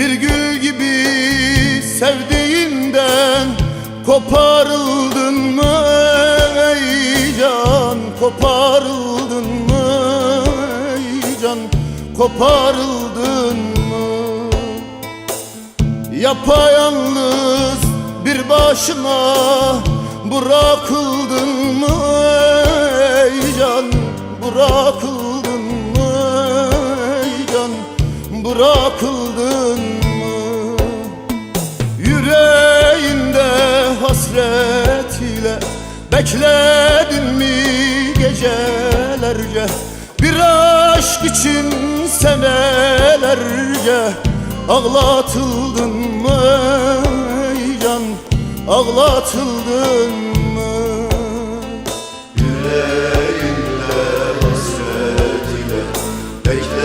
Bir gül gibi sevdiğinden Koparıldın mı ey can? Koparıldın mı ey can? Koparıldın mı? Yapayalnız bir başına Bırakıldın mı ey can? Bırakıldın mı ey can? Bırakıldın Bekledin mi gecelerce? Bir aşk için senelerce Ağlatıldın mı ey can? Ağlatıldın mı? Yüreğimde hasret ile Bekledin